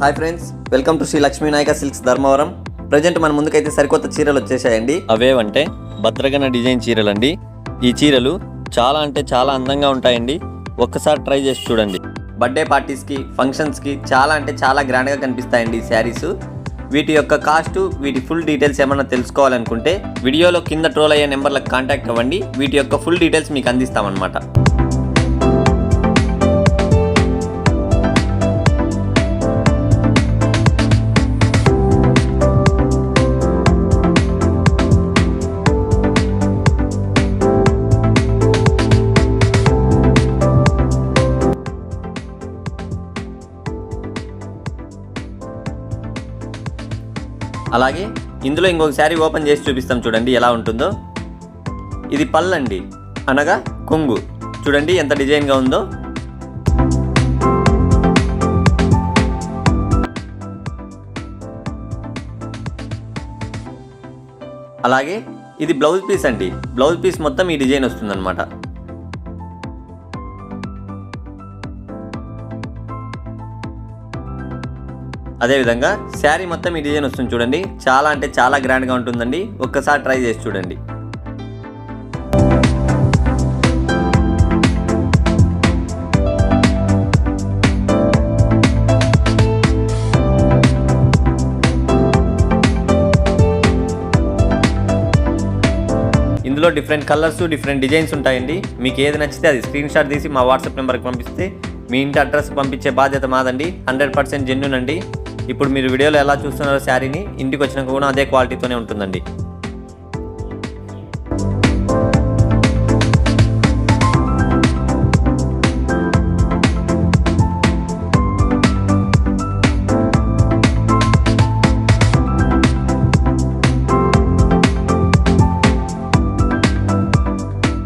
Hi friends welcome to Shri Lakshmi Nayaka silks Dharmavaram. Present మన ముందుకైతే సరికొత్త చీరలు వచ్చేసాయండి. అవేవంటే భద్రగన డిజైన్ చీరలండి. ఈ చీరలు చాలా అంటే చాలా అందంగా ఉంటాయండి. ఒక్కసారి ట్రై చేసి చూడండి. బర్త్డే పార్టీస్కి ఫంక్షన్స్కి చాలా అంటే చాలా గ్రాండ్గా కనిపిస్తాయండి ఈ శారీస్. వీటి యొక్క కాస్ట్ వీటి ఫుల్ డీటెయిల్స్ ఏమన్నా తెలుసుకోవాలనుకుంటే వీడియోలో కింద ట్రోల్ అయ్యే నెంబర్లకు కాంటాక్ట్ అవ్వండి. వీటి యొక్క ఫుల్ డీటెయిల్స్ మీకు అందిస్తామన్నమాట. అలాగే ఇందులో ఇంకొక శారీ ఓపెన్ చేసి చూపిస్తాం చూడండి ఎలా ఉంటుందో. ఇది పళ్ళండి అనగా కొంగు. చూడండి ఎంత డిజైన్గా ఉందో. అలాగే ఇది బ్లౌజ్ పీస్ అండి. బ్లౌజ్ పీస్ మొత్తం ఈ డిజైన్ వస్తుందన్నమాట. అదేవిధంగా శారీ మొత్తం ఈ డిజైన్ వస్తుంది చూడండి. చాలా అంటే చాలా గ్రాండ్గా ఉంటుందండి. ఒక్కసారి ట్రై చేసి చూడండి. ఇందులో డిఫరెంట్ కలర్స్ డిఫరెంట్ డిజైన్స్ ఉంటాయండి. మీకు ఏది నచ్చితే అది స్క్రీన్ షాట్ తీసి మా వాట్సాప్ నెంబర్కి పంపిస్తే మీ ఇంటి అడ్రస్ పంపించే బాధ్యత మాదండి. హండ్రెడ్ పర్సెంట్ జెన్యున్ అండి. ఇప్పుడు మీరు వీడియోలో ఎలా చూస్తున్నారో శారీని ఇంటికి వచ్చినాక కూడా అదే క్వాలిటీతోనే ఉంటుందండి.